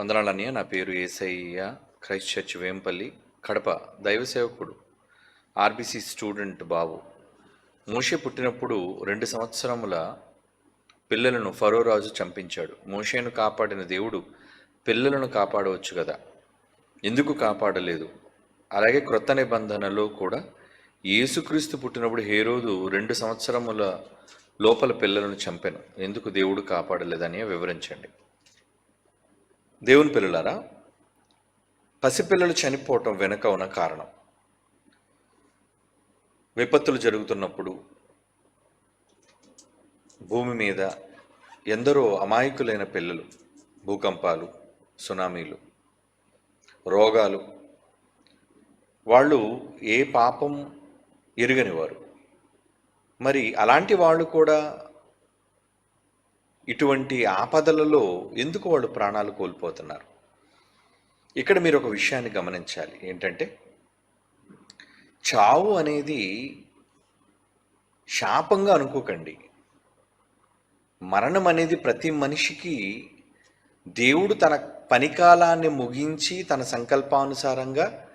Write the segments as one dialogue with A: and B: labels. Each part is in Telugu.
A: వందనాలన్నయ్య నా పేరు ఏసయ్య క్రైస్ట్ చర్చ్ వేంపల్లి కడప దైవ సేవకుడు ఆర్బీసీ స్టూడెంట్ బాబు. మోషే పుట్టినప్పుడు రెండు సంవత్సరముల పిల్లలను ఫరో రాజు చంపించాడు. మోషేను కాపాడిన దేవుడు పిల్లలను కాపాడవచ్చు కదా ఎందుకు కాపాడలేదు? అలాగే క్రొత్త నిబంధనలో కూడా యేసుక్రీస్తు పుట్టినప్పుడు హేరోదు రెండు సంవత్సరముల లోపల పిల్లలను చంపాను. ఎందుకు దేవుడు కాపాడలేదని వివరించండి. దేవుని పిల్లలారా పసిపిల్లలు చనిపోవటం వెనుక ఉన్న కారణం. విపత్తులు జరుగుతున్నప్పుడు భూమి మీద ఎందరో అమాయకులైన పిల్లలు భూకంపాలు సునామీలు రోగాలు వాళ్ళు ఏ పాపం ఎరుగనివారు. మరి అలాంటి వాళ్ళు కూడా ఇటువంటి ఆపదలలో ఎందుకు వాళ్ళు ప్రాణాలు కోల్పోతున్నారు? ఇక్కడ మీరు ఒక విషయాన్ని గమనించాలి. ఏంటంటే చావు అనేది శాపంగా అనుకోకండి. మరణం అనేది ప్రతి మనిషికి దేవుడు తన పనికాలాన్ని ముగించి తన సంకల్పానుసారంగా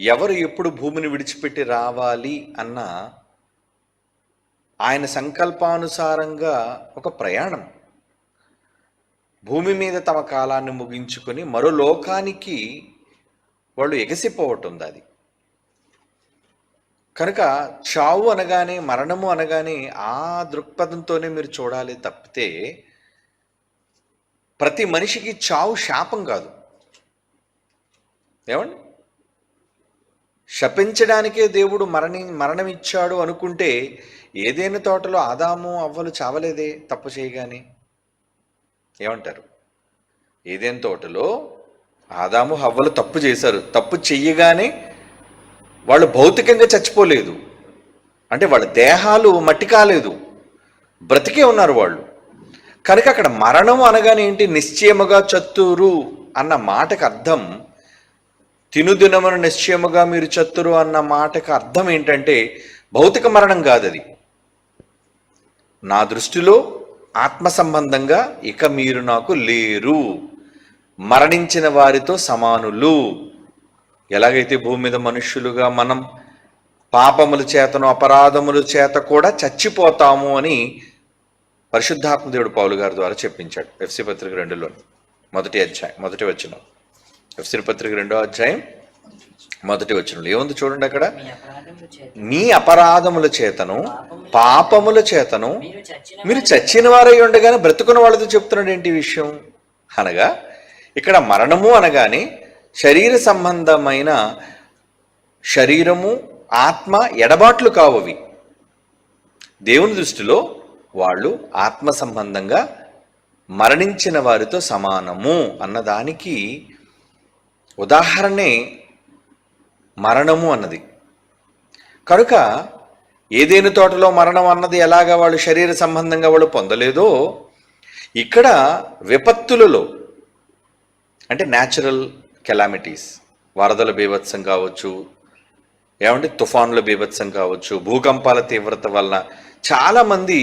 A: ఎవరు ఎప్పుడు భూమిని విడిచిపెట్టి రావాలి అన్న ఆయన సంకల్పానుసారంగా ఒక ప్రయాణం. భూమి మీద తమ కాలాన్ని ముగించుకొని మరో లోకానికి వాళ్ళు ఎగసిపోవటం అది. కనుక చావు అనగానే మరణము అనగానే ఆ దృక్పథంతోనే మీరు చూడాలి తప్పితే ప్రతి మనిషికి చావు శాపం కాదు. ఏమండి? శపించడానికే దేవుడు మరణి మరణం ఇచ్చాడు అనుకుంటే ఏదైనా తోటలో ఆదాము అవ్వలు చావలేదే తప్పు చేయగానే. ఏమంటారు? ఏదేం తోటలో ఆదాము హవ్వలు తప్పు చేశారు. తప్పు చెయ్యగానే వాళ్ళు భౌతికంగా చచ్చిపోలేదు. అంటే వాళ్ళ దేహాలు మట్టి కాలేదు. బ్రతికే ఉన్నారు వాళ్ళు. కనుక అక్కడ మరణం అనగానే ఏంటి? నిశ్చయముగా చత్తురు అన్న మాటకు అర్థం. తినుదినమును నిశ్చయముగా మీరు చత్తురు అన్న మాటకు అర్థం ఏంటంటే భౌతిక మరణం కాదది. నా దృష్టిలో ఆత్మ సంబంధంగా ఇక మీరు నాకు లేరు. మరణించిన వారితో సమానులు. ఎలాగైతే భూమి మీద మనుష్యులుగా మనం పాపముల చేతను అపరాధముల చేత కూడా చచ్చిపోతాము అని పరిశుద్ధాత్మదేవుడు పౌలు గారి ద్వారా చెప్పించాడు. ఎఫ్సి పత్రిక రెండులో మొదటి అధ్యాయం మొదటి వచ్చిన ఎఫ్సి పత్రిక రెండో అధ్యాయం మొదటి వచ్చిన ఏముంది చూడండి అక్కడ?
B: మీ అపరాధముల
A: చేతను. పాపముల చేతను.
B: మీరు చచ్చిన
A: వారై ఉండగానే బ్రతుకున్న వాళ్ళతో చెప్తున్నాడు ఏంటి విషయం? అనగా ఇక్కడ మరణము అనగానే శరీర సంబంధమైన శరీరము ఆత్మ ఎడబాట్లు కావవి. దేవుని దృష్టిలో వాళ్ళు ఆత్మ సంబంధంగా మరణించిన వారితో సమానము అన్నదానికి ఉదాహరణే మరణము అన్నది. కనుక ఏదేని తోటలో మరణం అన్నది ఎలాగా వాళ్ళు శరీర సంబంధంగా వాళ్ళు పొందలేదో ఇక్కడ విపత్తులలో అంటే న్యాచురల్ కెలామిటీస్ వరదల బీభత్సం కావచ్చు ఏమంటే తుఫానుల బీభత్సం కావచ్చు భూకంపాల తీవ్రత వలన చాలామంది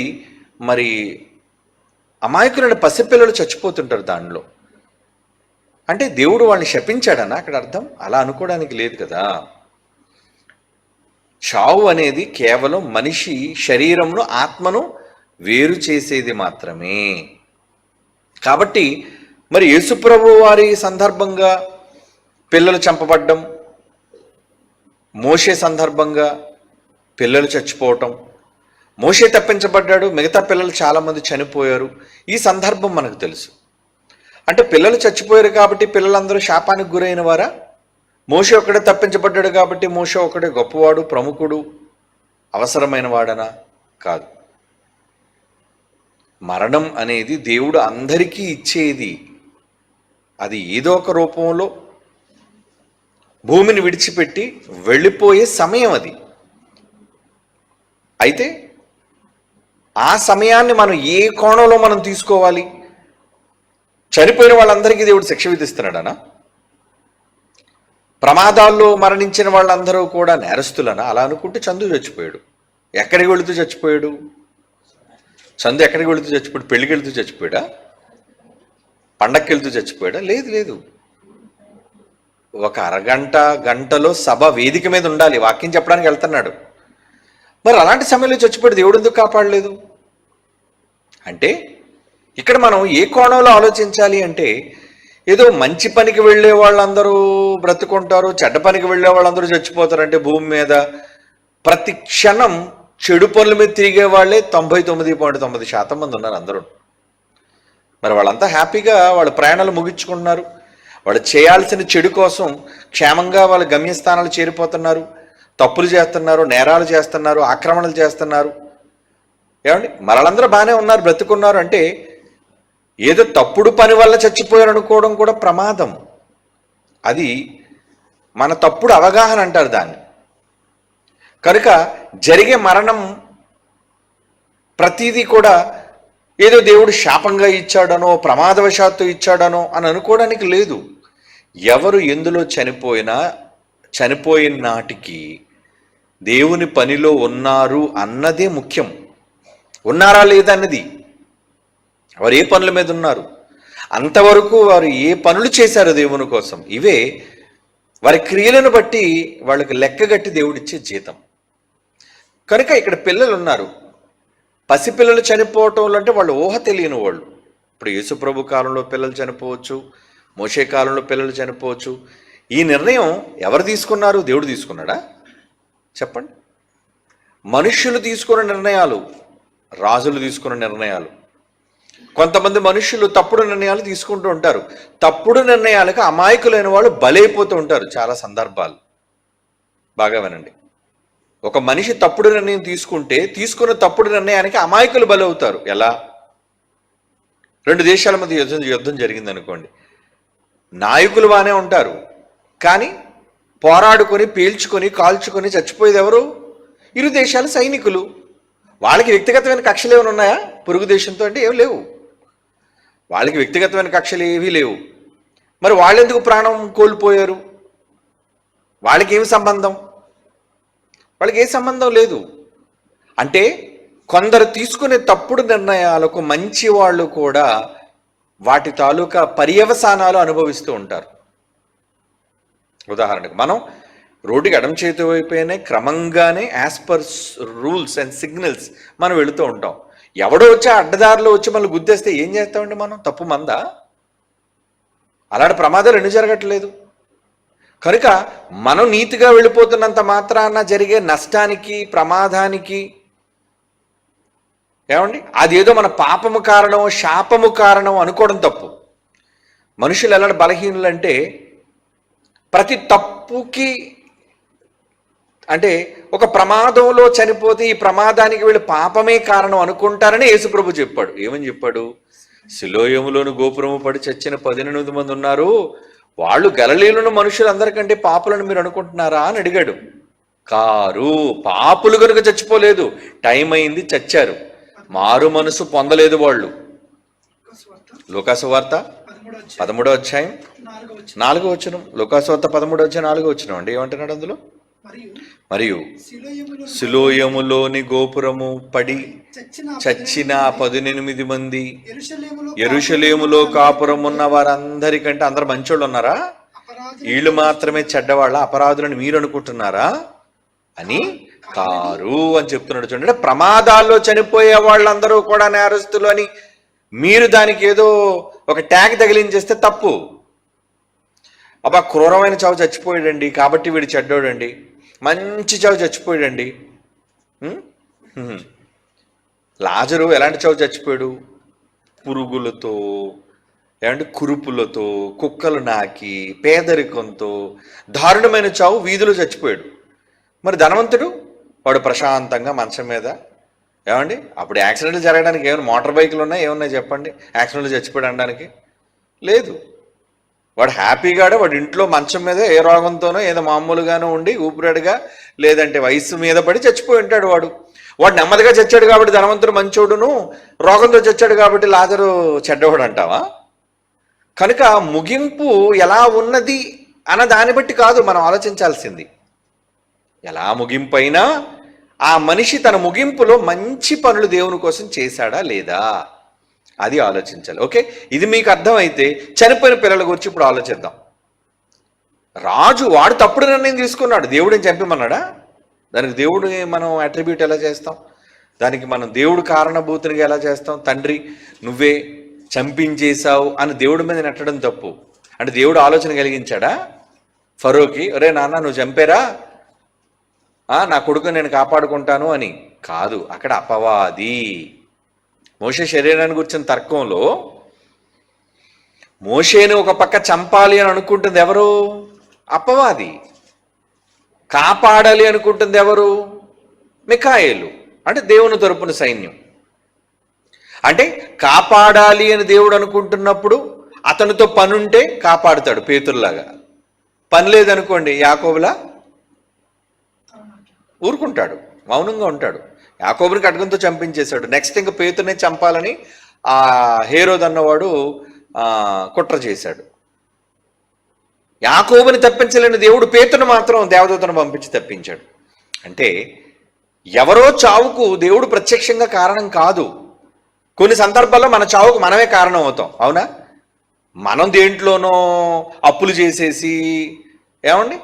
A: మరి అమాయకులైన పసిపిల్లలు చచ్చిపోతుంటారు దానిలో. అంటే దేవుడు వాళ్ళని శపించాడనా? అక్కడ అర్థం? అలా అనుకోవడానికి లేదు కదా. చావు అనేది కేవలం మనిషి శరీరంలో ఆత్మను వేరు చేసేది మాత్రమే. కాబట్టి మరి యేసుప్రభు వారి సందర్భంగా పిల్లలు చంపబడ్డం మోషే సందర్భంగా పిల్లలు చచ్చిపోవటం మోషే తప్పించబడ్డాడు మిగతా పిల్లలు చాలామంది చనిపోయారు. ఈ సందర్భం మనకు తెలుసు. అంటే పిల్లలు చచ్చిపోయారు కాబట్టి పిల్లలందరూ శాపానికి గురైన వారా? మోష ఒకడే తప్పించబడ్డాడు కాబట్టి మోష ఒకడే గొప్పవాడు ప్రముఖుడు అవసరమైన వాడనా? కాదు. మరణం అనేది దేవుడు అందరికీ ఇచ్చేది. అది ఏదో ఒక రూపంలో భూమిని విడిచిపెట్టి వెళ్ళిపోయే సమయం అది. అయితే ఆ సమయాన్ని మనం ఏ కోణంలో మనం తీసుకోవాలి? చనిపోయిన వాళ్ళందరికీ దేవుడు శిక్ష విధిస్తున్నాడనా? ప్రమాదాల్లో మరణించిన వాళ్ళందరూ కూడా నేరస్తులనా? అలా అనుకుంటే చందు చచ్చిపోయాడు. ఎక్కడికి వెళుతూ చచ్చిపోయాడు? చందు ఎక్కడికి వెళుతూ చచ్చిపోయాడు? పెళ్ళికి వెళుతూ చచ్చిపోయాడా? పండక్కి వెళ్తూ చచ్చిపోయాడా? లేదు లేదు. ఒక అరగంట గంటలో సభ వేదిక మీద ఉండాలి. వాక్యం చెప్పడానికి వెళ్తున్నాడు. మరి అలాంటి సమయంలో చచ్చిపోయాడు. దేవుడు ఎందుకు కాపాడలేదు? అంటే ఇక్కడ మనం ఏ కోణంలో ఆలోచించాలి అంటే ఏదో మంచి పనికి వెళ్ళే వాళ్ళందరూ బ్రతుకుంటారు చెడ్డ పనికి వెళ్ళే వాళ్ళందరూ చచ్చిపోతారంటే భూమి మీద ప్రతి క్షణం చెడు పనుల మీద తిరిగే వాళ్ళే తొంభై తొమ్మిది పాయింట్ తొమ్మిది శాతం మంది ఉన్నారు అందరూ. మరి వాళ్ళంతా హ్యాపీగా వాళ్ళ ప్రయాణాలు ముగించుకుంటున్నారు. వాళ్ళు చేయాల్సిన చెడు కోసం క్షేమంగా వాళ్ళ గమ్యస్థానాలు చేరిపోతున్నారు. తప్పులు చేస్తున్నారు నేరాలు చేస్తున్నారు ఆక్రమణలు చేస్తున్నారు. ఏమండి? మరలందరూ బాగానే ఉన్నారు బ్రతుకున్నారు అంటే ఏదో తప్పుడు పని వల్ల చచ్చిపోయారు అనుకోవడం కూడా ప్రమాదం. అది మన తప్పుడు అవగాహన అంటారు దాన్ని. కనుక జరిగే మరణం ప్రతిదీ కూడా ఏదో దేవుడు శాపంగా ఇచ్చాడనో ప్రమాదవశాత్తు ఇచ్చాడనో అని అనుకోవడానికి లేదు. ఎవరు ఎందులో చనిపోయినా చనిపోయిన నాటికి దేవుని పనిలో ఉన్నారు అన్నదే ముఖ్యం. ఉన్నారా లేదా అన్నది? వారు ఏ పనుల మీద ఉన్నారు? అంతవరకు వారు ఏ పనులు చేశారు దేవుని కోసం? ఇవే వారి క్రియలను బట్టి వాళ్ళకి లెక్కగట్టి దేవుడిచ్చే జీతం. కనుక ఇక్కడ పిల్లలు ఉన్నారు. పసిపిల్లలు చనిపోవటం అంటే వాళ్ళు ఊహ తెలియని వాళ్ళు. ఇప్పుడు యేసుప్రభు కాలంలో పిల్లలు చనిపోవచ్చు మోషే కాలంలో పిల్లలు చనిపోవచ్చు. ఈ నిర్ణయం ఎవరు తీసుకున్నారు? దేవుడు తీసుకున్నాడా? చెప్పండి. మనుష్యులు తీసుకున్న నిర్ణయాలు రాజులు తీసుకున్న నిర్ణయాలు. కొంతమంది మనుషులు తప్పుడు నిర్ణయాలు తీసుకుంటూ ఉంటారు. తప్పుడు నిర్ణయాలకు అమాయకులైన వాళ్ళు బలైపోతూ ఉంటారు చాలా సందర్భాలు. బాగా వినండి. ఒక మనిషి తప్పుడు నిర్ణయం తీసుకుంటే తీసుకున్న తప్పుడు నిర్ణయానికి అమాయకులు బలవుతారు. ఎలా? రెండు దేశాల మధ్య యుద్ధం యుద్ధం జరిగింది అనుకోండి నాయకులు బాగానే ఉంటారు. కానీ పోరాడుకొని పీల్చుకొని కాల్చుకొని చచ్చిపోయేది ఎవరు? ఇరు దేశాల సైనికులు. వాళ్ళకి వ్యక్తిగతమైన కక్షలు ఏమైనా ఉన్నాయా? పొరుగు దేశంతో అంటే ఏం లేవు. వాళ్ళకి వ్యక్తిగతమైన కక్షలు ఏవీ లేవు. మరి వాళ్ళెందుకు ప్రాణం కోల్పోయారు? వాళ్ళకి ఏమి సంబంధం? వాళ్ళకి ఏ సంబంధం లేదు. అంటే కొందరు తీసుకునే తప్పుడు నిర్ణయాలకు మంచి వాళ్ళు కూడా వాటి తాలూకా పర్యవసానాలు అనుభవిస్తూ ఉంటారు. ఉదాహరణకు మనం రోడ్డుకి ఎడం చేతి వైపునే క్రమంగానే as per rules and signals మనం వెళుతూ ఉంటాం. ఎవడో వచ్చి ఆ అడ్డదారిలో వచ్చి మళ్ళీ గుద్దేస్తే ఏం చేస్తామండి మనం? తప్పు మందా? అలాంటి ప్రమాదాలు ఎన్ని జరగట్లేదు. కనుక మనం నీతిగా వెళ్ళిపోతున్నంత మాత్రాన జరిగే నష్టానికి ప్రమాదానికి ఏమండి? అదేదో మన పాపము కారణం శాపము కారణం అనుకోవడం తప్పు. మనుషులు ఎలాంటి బలహీనులు అంటే ప్రతి తప్పుకి అంటే ఒక ప్రమాదంలో చనిపోతే ఈ ప్రమాదానికి వీళ్ళు పాపమే కారణం అనుకుంటారని యేసుప్రభు చెప్పాడు. ఏమని చెప్పాడు? శిలోయములోని గోపురము పడి చచ్చిన పదినెనిమిది మంది ఉన్నారు. వాళ్ళు గలలీలను మనుషులందరికంటే పాపులను మీరు అనుకుంటున్నారా అని అడిగాడు. కారు పాపులు కనుక చచ్చిపోలేదు. టైం అయింది చచ్చారు. మారు మనసు పొందలేదు వాళ్ళు. లోకాసు వార్త
B: పదమూడో
A: అధ్యాయం
B: నాలుగో
A: వచ్చిన లోకాసు వార్త పదమూడో అధ్యాయం నాలుగో వచ్చిన అండి. ఏమంటున్నాడు అందులో?
B: మరియు
A: సిలోయములోని గోపురము పడి
B: చచ్చిన
A: పదినెనిమిది మంది
B: ఎరుషలేములో
A: కాపురం ఉన్న వారందరికంటే అందరు మంచోళ్ళు ఉన్నారా? వీళ్ళు మాత్రమే చెడ్డవాళ్ళ అపరాధులని మీరు అనుకుంటున్నారా? అని కారు అని చెప్తున్నాడు చూడండి. అంటే ప్రమాదాల్లో చనిపోయే వాళ్ళందరూ కూడా నేరస్తులు అని మీరు దానికి ఏదో ఒక ట్యాగ్ తగిలించేస్తే తప్పు. అబ్బా క్రూరమైన చావు చచ్చిపోయాడండి. కాబట్టి వీడు చెడ్డోడండి. మంచి చావు చచ్చిపోయాడండి. లాజరు ఎలాంటి చావు చచ్చిపోయాడు? పురుగులతో ఏమంటే కురుపులతో కుక్కలు నాకి పేదరికంతో దారుణమైన చావు వీధిలో చచ్చిపోయాడు. మరి ధనవంతుడు? వాడు ప్రశాంతంగా మంచం మీద ఏమండి అప్పుడు యాక్సిడెంట్లు జరగడానికి ఏమైనా మోటార్ బైకులు ఉన్నాయి? ఏమున్నాయి చెప్పండి? యాక్సిడెంట్లు చచ్చిపోయాడు అనడానికి? లేదు. వాడు హ్యాపీగాడే వాడు ఇంట్లో మంచం మీద ఏ రోగంతోనో ఏదో మామూలుగానో ఉండి ఊపిరాడుగా లేదంటే వయసు మీద పడి చచ్చిపోయి ఉంటాడు వాడు. వాడు నెమ్మదిగా చచ్చాడు కాబట్టి ధనవంతుడు మంచోడును రోగంతో చచ్చాడు కాబట్టి లాజరు చెడ్డవాడు అంటావా? కనుక ముగింపు ఎలా ఉన్నది అన్న దాన్ని బట్టి కాదు మనం ఆలోచించాల్సింది. ఎలా ముగింపు అయినా ఆ మనిషి తన ముగింపులో మంచి పనులు దేవుని కోసం చేశాడా లేదా? అది ఆలోచించాలి. ఓకే? ఇది మీకు అర్థమైతే చనిపోయిన పిల్లల గురించి ఇప్పుడు ఆలోచిద్దాం. రాజు వాడు తప్పుడు నిర్ణయం తీసుకున్నాడు. దేవుడిని చంపమన్నాడా? దానికి దేవుడు మనం అట్రిబ్యూట్ ఎలా చేస్తాం? దానికి మనం దేవుడు కారణభూతునిగా ఎలా చేస్తాం? తండ్రి నువ్వే చంపించేశావు అని దేవుడి మీద నెట్టడం తప్పు. అంటే దేవుడు ఆలోచన కలిగించాడా? ఫరోకి ఒరే నాన్న నువ్వు చంపేరా? ఆ, నా కొడుకు నేను కాపాడుకుంటాను అని. కాదు అక్కడ అపవాది. మోషే శరీరాన్ని గురించిన తర్కంలో మోషేని ఒక పక్క చంపాలి అని అనుకుంటుంది ఎవరు? అపవాది. కాపాడాలి అనుకుంటుంది ఎవరు? మికాయేలు అంటే దేవుని తరపున సైన్యం. అంటే కాపాడాలి అని దేవుడు అనుకుంటున్నప్పుడు అతనితో పనుంటే కాపాడుతాడు పేతుల్లాగా పని లేదనుకోండి యాకోబులా? ఊరుకుంటాడు. మౌనంగా ఉంటాడు. యాకోబుని ఖడ్గంతో చంపించేశాడు. నెక్స్ట్ ఇంకా పేతునే చంపాలని ఆ హేరోద్ అన్నవాడు కుట్ర చేశాడు. యాకోబుని తప్పించలేని దేవుడు పేతును మాత్రం దేవదూతను పంపించి తప్పించాడు. అంటే ఎవరో చావుకు దేవుడు ప్రత్యక్షంగా కారణం కాదు. కొన్ని సందర్భాల్లో మన చావుకు మనమే కారణం అవుతాం. అవునా? మనం దేంట్లోనో అప్పులు చేసేసి ఏమండి?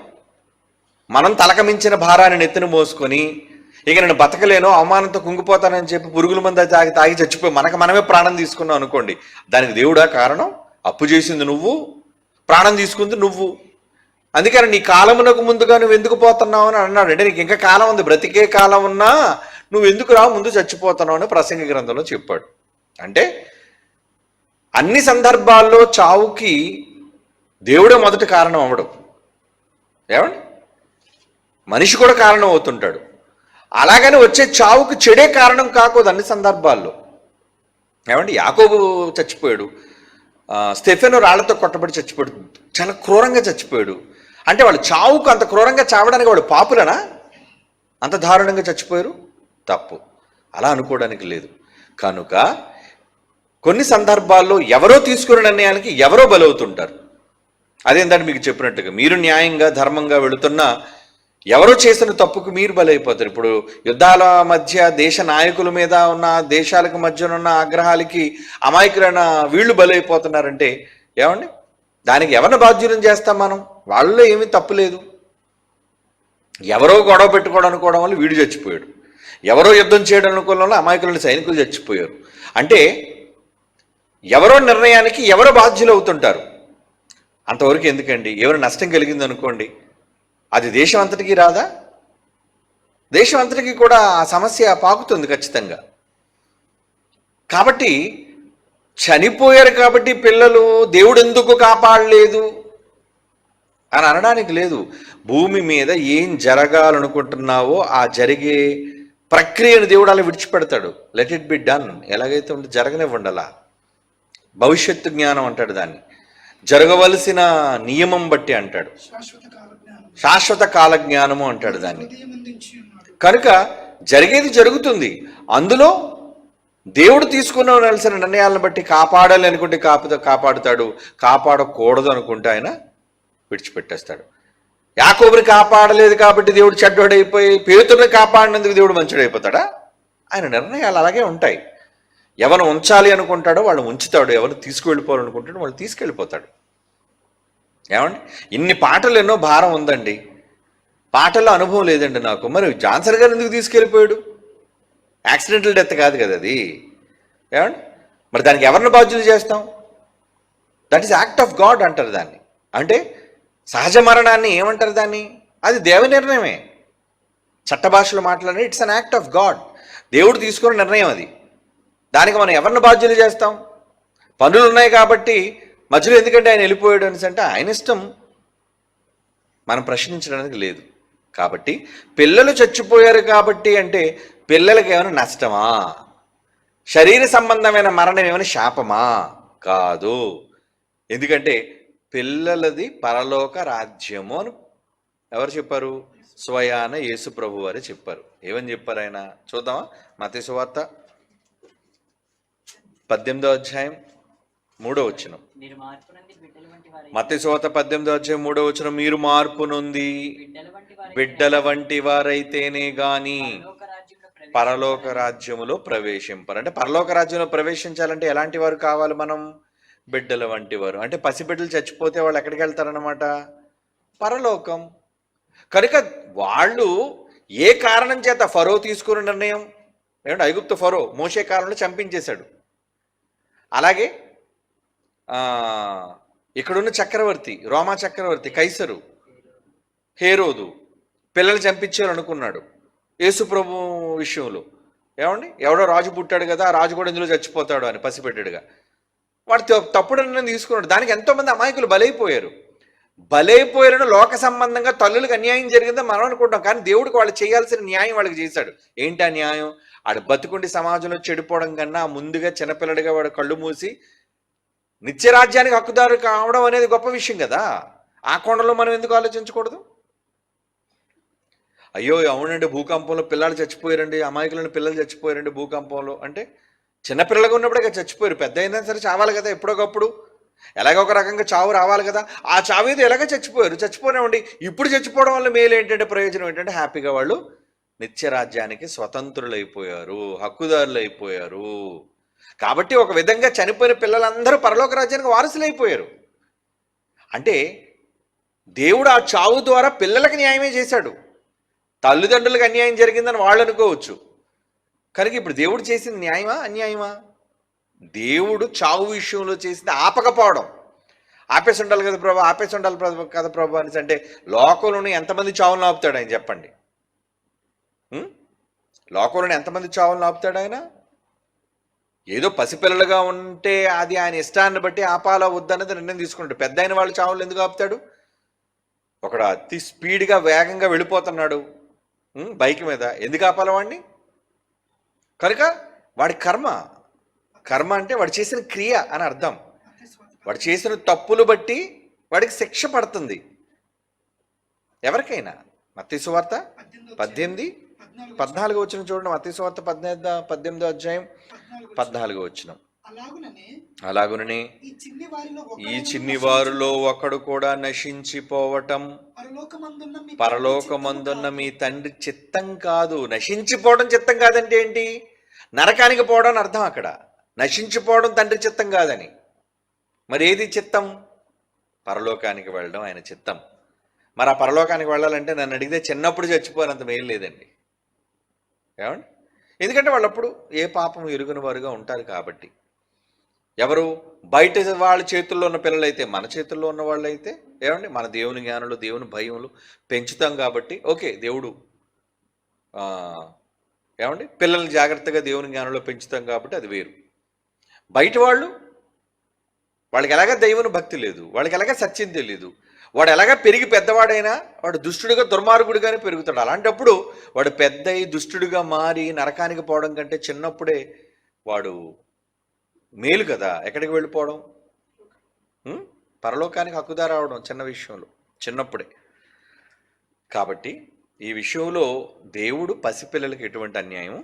A: మనం తలకమించిన భారాన్ని నెత్తిన మోసుకొని ఇక నేను బతకలేను అవమానంతో కుంగిపోతానని చెప్పి పురుగుల మంద తాగి తాగి చచ్చిపోయి మనకు మనమే ప్రాణం తీసుకున్నాం అనుకోండి. దానికి దేవుడా కారణం? అప్పు చేసింది నువ్వు ప్రాణం తీసుకుంది నువ్వు. అందుకని నీ కాలమునకు ముందుగా నువ్వు ఎందుకు పోతున్నావు అని అన్నాడు. అంటే నీకు ఇంకా కాలం ఉంది బ్రతికే కాలం ఉన్నా నువ్వు ఎందుకు రా ముందు చచ్చిపోతున్నావు అని ప్రసంగ గ్రంథంలో చెప్పాడు. అంటే అన్ని సందర్భాల్లో చావుకి దేవుడే మొదటి కారణం అవ్వడం. ఏమండి? మనిషి కూడా కారణం అవుతుంటాడు. అలాగని వచ్చే చావుకు చెడే కారణం కాకూడదు అన్ని సందర్భాల్లో. ఏమండి? యాకోబు చచ్చిపోయాడు. స్టెఫెను రాళ్ళతో కొట్టబడి చచ్చిపోయాడు. చాలా క్రూరంగా చచ్చిపోయాడు. అంటే వాళ్ళు చావుకు అంత క్రూరంగా చావడానికి వాడు పాపులనా? అంత దారుణంగా చచ్చిపోయారు? తప్పు. అలా అనుకోవడానికి లేదు. కనుక కొన్ని సందర్భాల్లో ఎవరో తీసుకున్న నిర్ణయానికి ఎవరో బలవుతుంటారు. అదేంటంటే మీకు చెప్పినట్టుగా? మీరు న్యాయంగా ధర్మంగా వెళుతున్నా ఎవరో చేసిన తప్పుకు మీరు బలైపోతారు. ఇప్పుడు యుద్ధాల మధ్య దేశ నాయకుల మీద ఉన్న దేశాలకు మధ్య ఉన్న ఆగ్రహాలకి అమాయకులైన వీళ్ళు బలైపోతున్నారంటే ఏమండి? దానికి ఎవరిని బాధ్యులను చేస్తాం మనం? వాళ్ళలో ఏమీ తప్పు లేదు. ఎవరో గొడవ పెట్టుకోవడం అనుకోవడం వల్ల వీడు చచ్చిపోయాడు. ఎవరో యుద్ధం చేయడం అనుకోవడం వల్ల అమాయకులని సైనికులు చచ్చిపోయారు. అంటే ఎవరో నిర్ణయానికి ఎవరో బాధ్యులు అవుతుంటారు? అంతవరకు ఎందుకండి? ఎవరు నష్టం కలిగింది అనుకోండి అది దేశం అంతటికీ రాదా? దేశం అంతటికీ కూడా ఆ సమస్య పాకుతుంది ఖచ్చితంగా. కాబట్టి చనిపోయారు కాబట్టి పిల్లలు దేవుడు ఎందుకు కాపాడలేదు? అని అనడానికి లేదు. భూమి మీద ఏం జరగాలనుకుంటున్నావో ఆ జరిగే ప్రక్రియను దేవుడు అలా విడిచిపెడతాడు. లెట్ ఇట్ బి డన్ ఎలాగైతే ఉంటే జరగనివ్వండి అలా భవిష్యత్తు జ్ఞానం అంటాడు దాన్ని. జరగవలసిన నియమం బట్టి అంటాడు.
B: శాశ్వత కాల
A: జ్ఞానము అంటాడు దాన్ని. కనుక జరిగేది జరుగుతుంది. అందులో దేవుడు తీసుకున్నవలసిన నిర్ణయాలను బట్టి కాపాడాలి అనుకుంటే కాపు కాపాడుతాడు. కాపాడకూడదు అనుకుంటే ఆయన విడిచిపెట్టేస్తాడు. యాకోబుని కాపాడలేదు కాబట్టి దేవుడు చెడ్డోడైపోయి పేతుడిని కాపాడినందుకు దేవుడు మంచిడైపోతాడా? ఆయన నిర్ణయాలు అలాగే ఉంటాయి. ఎవరు ఉంచాలి అనుకుంటాడో వాళ్ళు ఉంచుతాడు. ఎవరు తీసుకువెళ్ళిపోవాలనుకుంటాడో వాళ్ళు తీసుకెళ్ళిపోతాడు. ఏమండి? ఇన్ని పాటలు ఎన్నో భారం ఉందండి. పాటల్లో అనుభవం లేదండి నాకు. మరి జాన్సర్ గారు ఎందుకు తీసుకెళ్ళిపోయాడు? యాక్సిడెంటల్ డెత్ కాదు కదా అది. ఏమండి? మరి దానికి ఎవరిని బాధ్యులు చేస్తాం? That is act of God అంటారు దాన్ని. అంటే సహజ మరణాన్ని ఏమంటారు దాన్ని? అది దేవ నిర్ణయమే. చట్ట భాషలో మాట్లాడి it's an act of God దేవుడు తీసుకున్న నిర్ణయం అది. దానికి మనం ఎవరిని బాధ్యులు చేస్తాం? పనులు ఉన్నాయి కాబట్టి మధ్యలో ఎందుకంటే ఆయన వెళ్ళిపోయాడు అనేసి అంటే ఆయన ఇష్టం. మనం ప్రశ్నించడానికి లేదు. కాబట్టి పిల్లలు చచ్చిపోయారు కాబట్టి అంటే పిల్లలకి ఏమైనా నష్టమా? శరీర సంబంధమైన మరణం ఏమైనా శాపమా? కాదు. ఎందుకంటే పిల్లలది పరలోక రాజ్యము అని ఎవరు చెప్పారు? స్వయాన యేసు ప్రభు వారే చెప్పారు. ఏమని చెప్పారు ఆయన? చూద్దామా? మతేశ్వార్త సువార్త పద్దెనిమిదో అధ్యాయం మూడో వచ్చినం
C: మీరు మార్పు నుండి బిడ్డల వంటి వారి
A: మత సువార్త పద్దెనిమిదో అధ్యాయం మూడో వచ్చినం మీరు మార్పు నొంది
C: బిడ్డల వంటి
A: వారైతేనే గాని పరలోక రాజ్యములో ప్రవేశింపరు. అంటే పరలోక రాజ్యంలో ప్రవేశించాలంటే ఎలాంటి వారు కావాలి మనం? బిడ్డల వంటి వారు. అంటే పసిబిడ్డలు చచ్చిపోతే వాళ్ళు ఎక్కడికి వెళ్తారన్నమాట? పరలోకం. కనుక వాళ్ళు ఏ కారణం చేత ఫరో తీసుకున్న నిర్ణయం? ఏమంటే ఐగుప్తు ఫరో మోసే కాలంలో చంపించేశాడు. అలాగే ఇక్కడున్న చక్రవర్తి రోమా చక్రవర్తి కైసరు హేరోదు పిల్లలు చంపించాలనుకున్నాడు యేసుప్రభు విషయంలో. ఏమండి? ఎవడో రాజు పుట్టాడు కదా ఆ రాజు కూడా ఇందులో చచ్చిపోతాడు అని పసిపెట్టాడుగా. వాడు తప్పుడు నిర్ణయం తీసుకున్నాడు. దానికి ఎంతోమంది అమాయకులు బలైపోయారు. బలైపోయారని లోక సంబంధంగా తల్లులకు అన్యాయం జరిగిందని మనం అనుకుంటాం. కానీ దేవుడికి వాళ్ళు చేయాల్సిన న్యాయం వాళ్ళకి చేశాడు. ఏంటి ఆ న్యాయం? ఆడు బతుకుండి సమాజంలో చెడిపోవడం కన్నా ముందుగా చిన్నపిల్లడిగా వాడు కళ్ళు మూసి నిత్యరాజ్యానికి హక్కుదారు కావడం అనేది గొప్ప విషయం కదా. ఆ కోణంలో మనం ఎందుకు ఆలోచించకూడదు? అయ్యో అవునండి భూకంపంలో పిల్లలు చచ్చిపోయారండి అమాయకులను పిల్లలు చచ్చిపోయారండి భూకంపంలో. అంటే చిన్నపిల్లలుగా ఉన్నప్పుడే చచ్చిపోయారు. పెద్ద అయినా సరే చావాలి కదా ఎప్పుడోకప్పుడు. ఎలాగో ఒక రకంగా చావు రావాలి కదా. ఆ చావు ఏదో ఎలాగ చచ్చిపోయారు. చచ్చిపోనివ్వండి. ఇప్పుడు చచ్చిపోవడం వల్ల మేలు ఏంటంటే ప్రయోజనం ఏంటంటే హ్యాపీగా వాళ్ళు నిత్యరాజ్యానికి స్వతంత్రులైపోయారు హక్కుదారులు అయిపోయారు కాబట్టి ఒక విధంగా చనిపోయిన పిల్లలందరూ పరలోక రాజ్యానికి వారసులైపోయారు. అంటే దేవుడు ఆ చావు ద్వారా పిల్లలకు న్యాయమే చేశాడు. తల్లిదండ్రులకు అన్యాయం జరిగిందని వాళ్ళు అనుకోవచ్చు. కనుక ఇప్పుడు దేవుడు చేసింది న్యాయమా అన్యాయమా? దేవుడు చావు విషయంలో చేసింది ఆపకపోవడం. ఆపేసి ఉండాలి కదా ప్రభా ఆపేసి ఉండాలి ప్రభు కదా ప్రభు అని అంటే లోకంలోని ఎంతమంది చావులను ఆపుతాడు ఆయన చెప్పండి. లోకంలోని ఎంతమంది చావులను ఆపుతాడు ఆయన? ఏదో పసిపిల్లలుగా ఉంటే అది ఆయన ఇష్టాన్ని బట్టి ఆపాలా వద్దన్నది నిర్ణయం తీసుకుంటాడు. పెద్ద అయిన వాళ్ళు చావులు ఎందుకు ఆపుతాడు? ఒకడు అతి స్పీడ్గా వేగంగా వెళ్ళిపోతున్నాడు. బైక్ మీద. ఎందుకు ఆపాల వాడిని కనుక వాడి కర్మ. కర్మ అంటే వాడు చేసిన క్రియ అని అర్థం. వాడు చేసిన తప్పులు బట్టి వాడికి శిక్ష పడుతుంది. ఎవరికైనా. మత్తి సువార్త
B: పద్దెనిమిది. పద్నాలుగు
A: వచ్చిన చూడండి మత్తి సువార్త పద్దెనిమిది పద్దెనిమిదో అధ్యాయం
B: పద్నాలుగు
A: వచ్చిన.
B: అలాగుననే ఈ చిన్ని వారిలో ఒకడు
A: కూడా నశించిపోవటం
B: పరలోకమందున్న మీ
A: తండ్రి చిత్తం కాదు. నశించిపోవడం చిత్తం కాదంటే ఏంటి? నరకానికి పోవడం అని అర్థం అక్కడ. నశించిపోవడం తండ్రి చిత్తం కాదని. మరి ఏది చిత్తం? పరలోకానికి వెళ్ళడం ఆయన చిత్తం. మరి ఆ పరలోకానికి వెళ్ళాలంటే నన్ను అడిగితే చిన్నప్పుడు చచ్చిపోనంత మేలు లేదండి. ఏమండి? ఎందుకంటే వాళ్ళప్పుడు ఏ పాపం ఎరుగుని వారుగా ఉంటారు కాబట్టి. ఎవరు? బయట వాళ్ళ చేతుల్లో ఉన్న పిల్లలైతే మన చేతుల్లో ఉన్న వాళ్ళైతే ఏమండి? మన దేవుని జ్ఞానంలో దేవుని భయములు పెంచుతాం కాబట్టి ఓకే దేవుడు ఏమండి? పిల్లల్ని జాగ్రత్తగా దేవుని జ్ఞానంలో పెంచుతాం కాబట్టి అది వేరు. బయట వాళ్ళు వాళ్ళకి ఎలాగ దైవను భక్తి లేదు వాళ్ళకి ఎలాగ సత్యం తెలియదు వాడు ఎలాగ పెరిగి పెద్దవాడైనా వాడు దుష్టుడిగా దుర్మార్గుడిగానే పెరుగుతాడు. అలాంటప్పుడు వాడు పెద్ద దుష్టుడిగా మారి నరకానికి పోవడం కంటే చిన్నప్పుడే వాడు మేలు కదా. ఎక్కడికి వెళ్ళిపోవడం? పరలోకానికి హక్కుదారు అవడం చిన్న విషయంలో చిన్నప్పుడే. కాబట్టి ఈ విషయంలో దేవుడు పసిపిల్లలకి ఎటువంటి అన్యాయం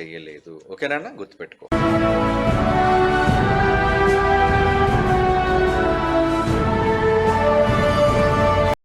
A: చేయలేదు. ఓకేనా గుర్తుపెట్టుకో.